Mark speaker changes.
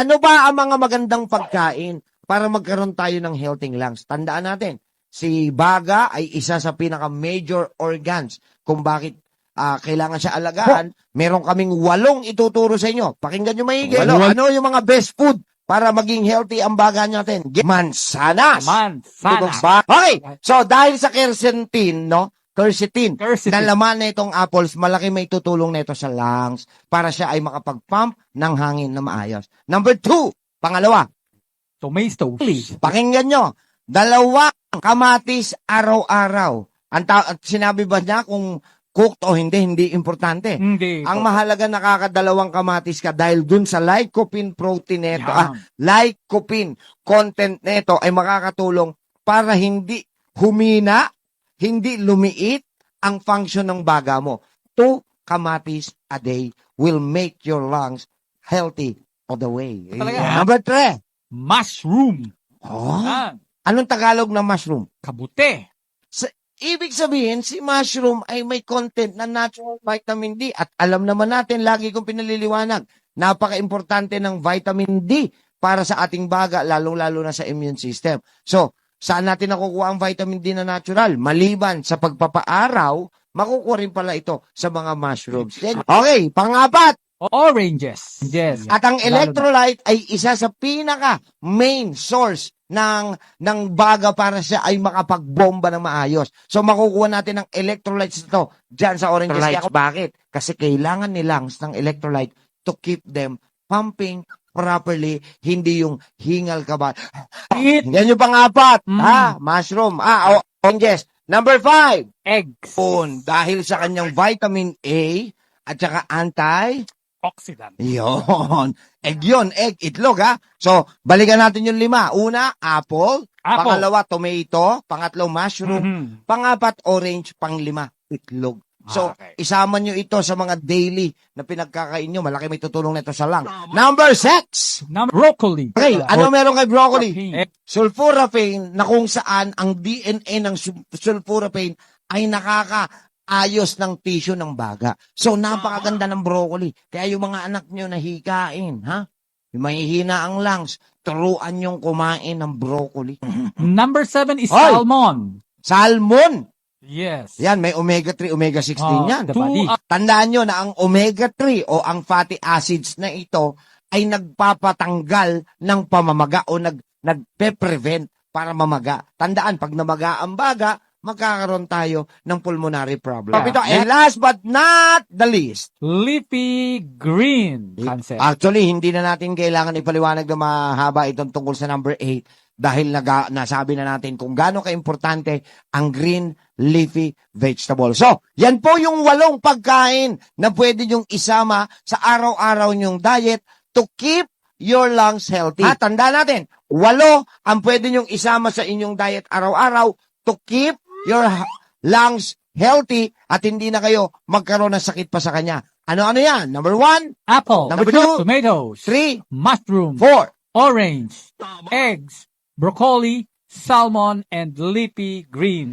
Speaker 1: Ano ba ang mga magandang pagkain para magkaroon tayo ng healthy lungs? Tandaan natin, si baga ay isa sa pinaka-major organs kung bakit ah, kailangan siya alagaan. Meron kaming walong ituturo sa inyo. Pakinggan nyo maigi.
Speaker 2: Walo.
Speaker 1: Ano yung mga best food para maging healthy ang baga natin? Mansanas!
Speaker 2: Man,
Speaker 1: Tugtog
Speaker 2: sana.
Speaker 1: ba? Okay, so dahil sa quercetin, no? Quercetin,
Speaker 2: Quercetin.
Speaker 1: na laman na itong apples, malaki may tutulong nito sa lungs para siya ay makapag-pump ng hangin na maayos. Number two, pangalawa,
Speaker 2: Tomato.
Speaker 1: pakinggan nyo, dalawang kamatis araw-araw. Ang ta- at sinabi ba niya kung cooked o hindi, hindi importante.
Speaker 2: Hindi.
Speaker 1: Ang mahalaga nakakadalawang kamatis ka dahil dun sa lycopene protein nito, ah,
Speaker 2: Yan.
Speaker 1: lycopene content nito ay makakatulong para hindi humina, hindi lumiit ang function ng baga mo. Two kamatis a day will make your lungs healthy all the way.
Speaker 2: Talaga?
Speaker 1: Number three.
Speaker 2: Mushroom.
Speaker 1: Oh,
Speaker 2: Ah,
Speaker 1: anong Tagalog ng mushroom?
Speaker 2: kabute.
Speaker 1: Ibig sabihin, si mushroom ay may content na natural vitamin D. At alam naman natin, lagi kong pinaliliwanag, napaka-importante ng vitamin D para sa ating baga, lalong-lalo na sa immune system. So, saan natin nakukuha ang vitamin D na natural? Maliban sa pagpapaaraw, makukuha rin pala ito sa mga mushrooms. Then, Okay, pangapat,
Speaker 2: Oranges. Yes.
Speaker 1: at ang electrolyte ay isa sa pinaka main source ng ng baga para siya ay makapagbomba ng maayos. So makukuha natin ng electrolytes ito diyan sa oranges. Kaya, bakit? Kasi kailangan ni lungs ng electrolyte to keep them pumping properly, hindi yung hingal ka ba.
Speaker 2: Eat
Speaker 1: Yan yung pang-apat.
Speaker 2: Mm.
Speaker 1: Ha? Mushroom. Ah, o- oranges. Number five.
Speaker 2: eggs.
Speaker 1: Yun, dahil sa kanyang vitamin A at saka anti
Speaker 2: Oxidant.
Speaker 1: Yon. Egg yun. Egg, itlog ha. So, balikan natin yung lima. Una, apple.
Speaker 2: Apple.
Speaker 1: Pangalawa, tomato. Pangatlo, mushroom.
Speaker 2: Mhm.
Speaker 1: Pangapat, orange. Panglima, itlog. So,
Speaker 2: Okay.
Speaker 1: isama nyo ito sa mga daily na pinagkakain nyo. Malaki may tutulong nito sa lang. Number six.
Speaker 2: Number broccoli.
Speaker 1: Okay, ano meron kay broccoli?
Speaker 2: Eh,
Speaker 1: Sulforaphane na kung saan ang DNA ng sul- sulforaphane ay nakakaayos ng tissue ng baga. So, napakaganda ng broccoli. Kaya yung mga anak nyo na hikain, ha? Yung mahihina ang lungs, turuan yung kumain ng broccoli.
Speaker 2: Number seven is
Speaker 1: Ay!
Speaker 2: salmon.
Speaker 1: Salmon!
Speaker 2: Yes.
Speaker 1: Yan, may omega-3, omega-6 din
Speaker 2: Oh,
Speaker 1: yan.
Speaker 2: the body.
Speaker 1: Two, tandaan nyo na ang omega-3 o ang fatty acids na ito ay nagpapatanggal ng pamamaga o nag, nagpe-prevent para mamaga. Tandaan, pag namaga ang baga, magkakaroon tayo ng pulmonary problem.
Speaker 2: Yeah.
Speaker 1: Ito, and last but not the least,
Speaker 2: Leafy green. Concept.
Speaker 1: Actually, hindi na natin kailangan ipaliwanag na mahaba itong tungkol sa number 8 dahil naga, nasabi na natin kung gaano kaimportante ang green leafy vegetable. So, yan po yung walong pagkain na pwede nyong isama sa araw-araw nyong diet to keep your lungs healthy. At tanda natin, walo ang pwede nyong isama sa inyong diet araw-araw to keep your lungs healthy at hindi na kayo magkaroon ng sakit pa sa kanya. Ano-ano yan? Number one,
Speaker 2: Apple.
Speaker 1: Number two.
Speaker 2: Tomatoes.
Speaker 1: three,
Speaker 2: Mushroom.
Speaker 1: four.
Speaker 2: Orange. Eggs. Broccoli. Salmon and leafy green.